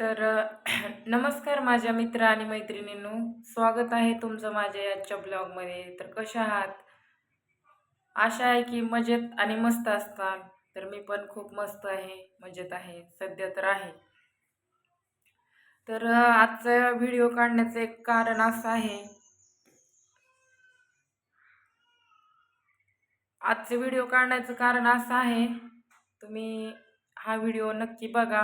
तर नमस्कार माझ्या मित्र आणि मैत्रिणींनो. स्वागत आहे तुमचं माझ्या आजच्या ब्लॉगमध्ये. तर कशा आहात? आशा आहे की मजेत आणि मस्त असतात तर मी पण खूप मस्त आहे मजेत आहे. सध्या तर आहे. तर आजचा व्हिडिओ काढण्याचं एक कारण असं आहे. आजचे व्हिडिओ काढण्याचं कारण असं आहे. तुम्ही हा व्हिडिओ नक्की बघा.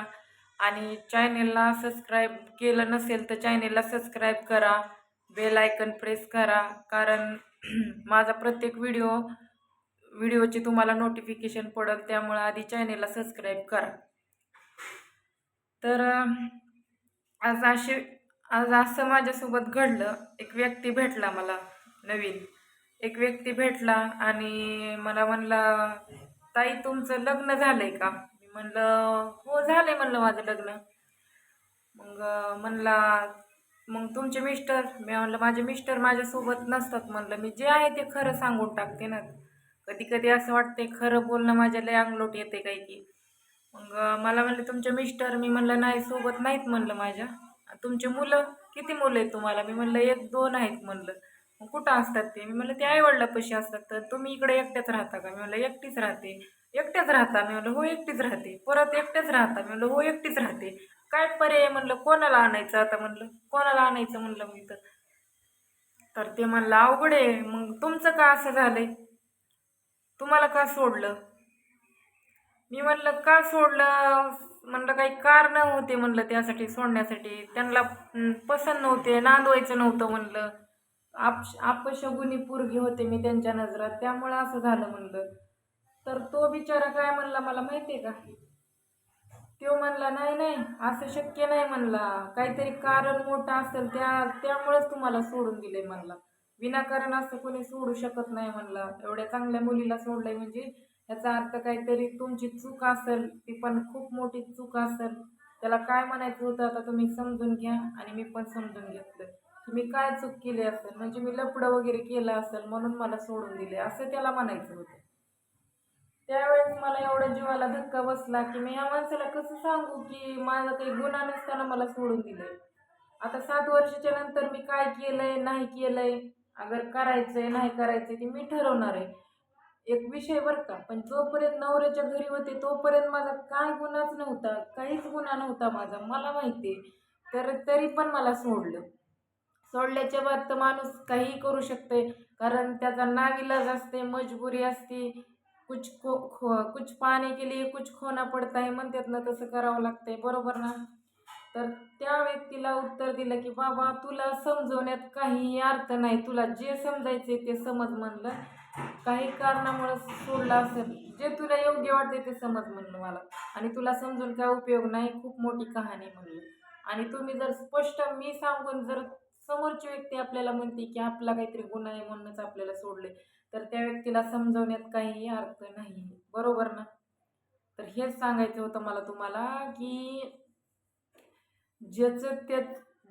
आणि चॅनेलला सबस्क्राईब केलं नसेल तर चॅनेलला सबस्क्राईब करा. बेल आयकन प्रेस करा. कारण माझा प्रत्येक व्हिडिओ व्हिडिओची तुम्हाला नोटिफिकेशन पडेल त्यामुळं आधी चॅनेलला सबस्क्राईब करा. तर आज असे आज असं माझ्यासोबत घडलं. एक व्यक्ती भेटला मला नवीन. एक व्यक्ती भेटला आणि मला म्हणला ताई तुमचं लग्न झालं आहे का? म्हणलं हो झालं आहे म्हणलं माझं लग्न. मग म्हणला मग तुमचे मिस्टर मी म्हणलं माझे मिस्टर माझ्यासोबत नसतात म्हणलं. मी जे आहे ते खरं सांगून टाकते ना. कधी कधी असं वाटते खरं बोलणं माझ्या लय अंगलोट येते काही की. मग मला म्हणलं तुमचे मिस्टर मी म्हणलं नाही सोबत नाहीत म्हणलं माझ्या. तुमची मुलं किती मुलं आहेत तुम्हाला? मी म्हणलं एक दोन आहेत म्हणलं. मग कुठं असतात ते? मी म्हणलं ते आईवडिलापाशी असतात. तर तुम्ही इकडे एकट्याच राहता का? मी म्हणलं एकटीच राहते. एकट्याच राहता. मी म्हणलं हो एकटीच राहते. परत एकट्याच राहता. मी म्हणलं हो एकटीच राहते. काय पर्याय? म्हणलं कोणाला आणायचं? आता म्हणलं कोणाला आणायचं? म्हणलं मी तर. तर ते म्हणलं अवघड आहे. मग तुमचं का असं झालंय? तुम्हाला का सोडलं? मी म्हणलं का सोडलं? म्हणलं काही कारण होते म्हणलं त्यासाठी सोडण्यासाठी. त्यांना पसंत नव्हते नांदवायचं नव्हतं म्हणलं. आप अपशगुनी पोरगी होते मी त्यांच्या नजरात. त्यामुळं असं झालं म्हणलं. तर तो बिचारा काय म्हणला मला माहिती आहे का? तो म्हणला नाही नाही असं शक्य नाही म्हणला. काहीतरी कारण मोठं असेल त्या त्यामुळेच तुम्हाला सोडून दिले म्हणला. विनाकारण असं कोणी सोडू शकत नाही म्हणला. एवढ्या चांगल्या मुलीला सोडलंय म्हणजे याचा अर्थ काहीतरी तुमची चूक असेल ती पण खूप मोठी चूक असेल. त्याला काय म्हणायचं होतं आता तुम्ही समजून घ्या आणि मी पण समजून घेतलं की मी काय चूक केली असेल म्हणजे मी लपडं वगैरे केलं असेल म्हणून मला सोडून दिले असं त्याला म्हणायचं होतं. त्यावेळेस मला एवढ्या जीवाला धक्का बसला की मी या माणसाला कसं सांगू की माझा काही गुन्हा नसताना मला सोडून दिले आता सात वर्षाच्या नंतर मी काय केलंय नाही केलंय? अगर करायचंय नाही करायचंय ते मी ठरवणार आहे. एक विषय बरं का पण जोपर्यंत नवऱ्याच्या घरी होते तोपर्यंत माझा काय गुन्हाच नव्हता काहीच गुन्हा नव्हता माझा मला माहिती आहे. तर तरी पण मला सोडलं. सोडल्याच्या बाद तर माणूस काहीही करू शकते कारण त्याचा नाविलाज असते मजबुरी असते. कुछ खो खो कुछ पाने के लिए कुछ खोना पडता आहे म्हणतात ना तसं करावं लागतंय बरोबर ना? तर त्या व्यक्तीला उत्तर दिलं की बाबा तुला समजवण्यात काही अर्थ नाही. तुला जे समजायचे ते समज म्हणलं. काही कारणामुळं सोडलं असेल. जे तुला योग्य वाटते ते समज म्हणलं मला. आणि तुला समजून काय उपयोग नाही. खूप मोठी कहाणी म्हणली. आणि तुम्ही जर स्पष्ट मी सांगून जर समोरची व्यक्ती आपल्याला म्हणते की आपला काहीतरी गुन्हा आहे म्हणूनच आपल्याला सोडले तर त्या व्यक्तीला समजवण्यात काही अर्थ नाही. बरोबर ना? तर हेच सांगायचं होतं मला तुम्हाला की ज्याचं त्या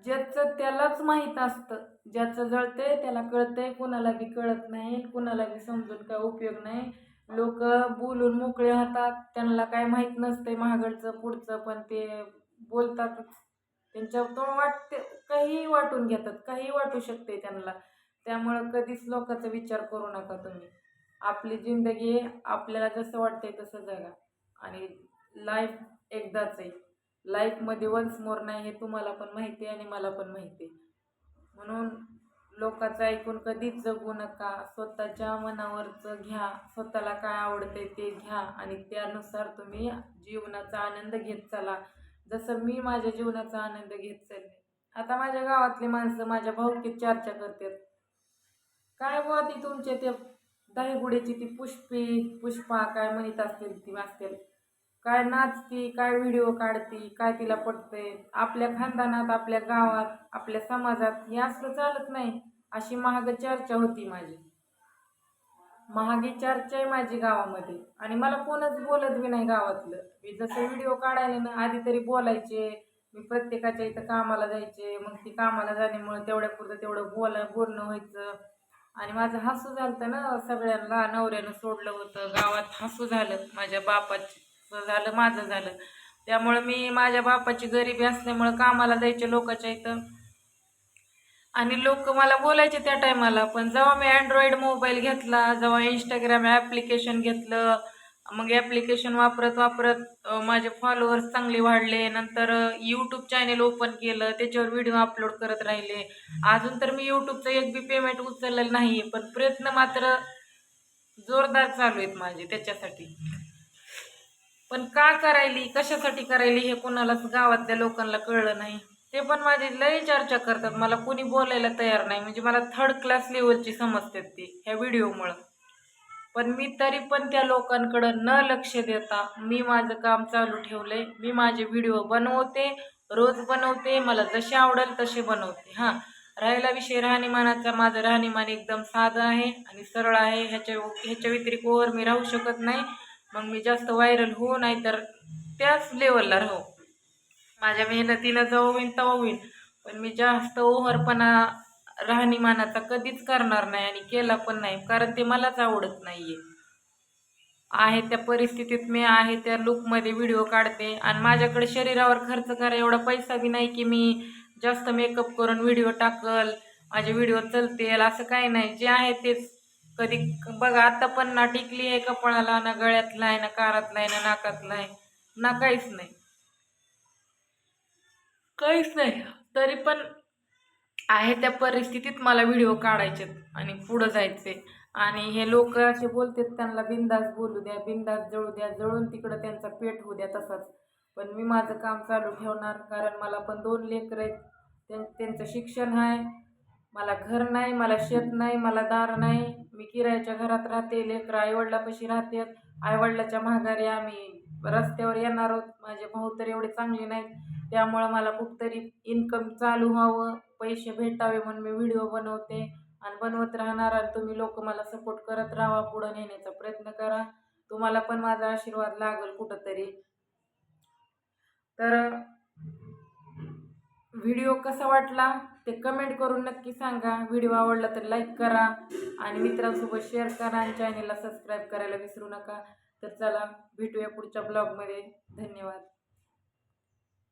ज्याचं त्यालाच माहीत असतं ज्याचं जळतंय त्याला कळतंय कुणाला बी कळत नाही कुणाला बी समजून काय उपयोग नाही. लोक बोलून मोकळे होतात त्यांना काय माहीत नसतंय महागडचं पुढचं पण ते बोलतात त्यांच्या तो वाटते काही वाटून घेतात काही वाटू शकते त्यांना. त्यामुळं कधीच लोकांचा विचार करू नका तुम्ही. आपली जिंदगी आपल्याला जसं वाटतंय तसं जगा. आणि लाईफ एकदाच आहे. लाईफमध्ये वन्स मोर नाही हे तुम्हाला पण माहिती आहे आणि मला पण माहिती आहे. म्हणून लोकांचं ऐकून कधीच जगू नका. स्वतःच्या मनावरचं घ्या. स्वतःला काय आवडते ते घ्या. आणि त्यानुसार तुम्ही जीवनाचा आनंद घेत चला. जसं मी माझ्या जीवनाचा आनंद घेत चालले. आता माझ्या गावातली माणसं माझ्या भाऊकीत चर्चा करतात. काय बुवा ती तुमच्या ते दहीगुड्याची ती पुष्पी पुष्पा काय म्हणत असतील ती असतील काय नाचती काय व्हिडिओ काढती काय तिला पटते. आपल्या खानदानात आपल्या गावात आपल्या समाजात हे असलं चालत नाही अशी महाग चर्चा होती माझी. महागी चर्चा आहे माझी गावामध्ये. आणि मला कोणच बोलत बी नाही गावातलं. मी जसं व्हिडिओ काढायला ना आधी तरी बोलायचे. मी प्रत्येकाच्या इथं कामाला जायचे. मग ती कामाला जाण्यामुळे तेवढ्यापुरतं तेवढं बोला बोलणं व्हायचं. आणि माझं हसू झालं ना सगळ्यांना. नवऱ्यानं सोडलं होतं. गावात हसू झालं. माझ्या बापाचं झालं माझं झालं. त्यामुळं मी माझ्या बापाची गरिबी असल्यामुळं कामाला जायचे लोकांच्या इथं. आणि लोक मला बोलायचे त्या टायमाला पण जेव्हा मी अँड्रॉइड मोबाईल घेतला जेव्हा इंस्टाग्राम ॲप्लिकेशन घेतलं मग ॲप्लिकेशन वापरत वापरत माझे फॉलोअर्स चांगले वाढले नंतर यूट्यूब चॅनेल ओपन केलं त्याच्यावर व्हिडिओ अपलोड करत राहिले. अजून तर मी यूट्यूबचं एक बी पेमेंट उचललेलं नाही पण प्रयत्न मात्र जोरदार चालू आहेत माझे त्याच्यासाठी. पण का करायली कशासाठी करायली हे कोणालाच गावातल्या लोकांना कळलं नाही. ते पण माझी लई चर्चा करतात. मला कोणी बोलायला तयार नाही. म्हणजे मला थर्ड क्लास लेवलची समजतात ती ह्या व्हिडिओमुळं पण मी तरी पण त्या लोकांकडं न लक्ष देता मी माझं काम चालू ठेवलंय. मी माझे व्हिडिओ बनवते रोज बनवते मला जसे आवडेल तसे बनवते. हां राहिला विषय राहणीमानाचा. माझं राहणीमान एकदम साधं आहे आणि सरळ आहे. ह्याच्या ह्याच्या व्यतिरिक्त ओवर मी राहू शकत नाही. मग मी जास्त व्हायरल होऊ नाही तर त्याच लेवलला राहू. माझ्या मेहनतीनं जो होईन तो होईन. पण मी जास्त ओव्हरपणा राहणीमानाचा कधीच करणार नाही आणि केला पण नाही कारण ते मलाच आवडत नाही आहे त्या परिस्थितीत मी आहे त्या लुकमध्ये व्हिडिओ काढते आणि माझ्याकडे शरीरावर खर्च करा एवढा पैसा बी नाही की मी जास्त मेकअप करून व्हिडिओ टाकल माझे व्हिडिओ चलतील असं काही नाही. जे आहे तेच. कधी बघा आता पण ना टिकली आहे कपाळाला ना गळ्यातला आहे ना कारातला आहे ना नाकातला आहे ना काहीच नाही. काहीच नाही. तरी पण आहे त्या परिस्थितीत मला व्हिडिओ काढायचे आणि पुढं जायचे. आणि हे लोक असे बोलतात त्यांना बिंदास बोलू द्या बिंदास जळू द्या जळून तिकडं त्यांचा पेट होऊ द्या तसाच. पण मी माझं काम चालू ठेवणार कारण मला पण दोन लेकरं आहेत. त्यां त्यांचं शिक्षण आहे मला घर नाही मला शेत नाही मला दार नाही. मी किरायाच्या घरात राहते लेकरं आईवडिलापाशी राहतात. आईवडिलाच्या माघारी आम्ही रस्त्यावर येणार आहोत. माझे भाऊ तर एवढे चांगले नाहीत. त्यामुळं मला कुठतरी इन्कम चालू व्हावं. पैसे भेटावे म्हणून मी व्हिडिओ बनवते आणि बनवत राहणार आणि तुम्ही लोक मला सपोर्ट करत राहा. पुढं नेण्याचा प्रयत्न करा. तुम्हाला पण माझा आशीर्वाद लागेल कुठंतरी. तर व्हिडिओ कसा वाटला ते कमेंट करून नक्की सांगा. व्हिडिओ आवडला तर लाईक करा आणि मित्रांसोबत शेअर करा आणि चॅनेलला सबस्क्राईब करायला विसरू नका. तर चला भेटूया पुढच्या ब्लॉगमध्ये. धन्यवाद.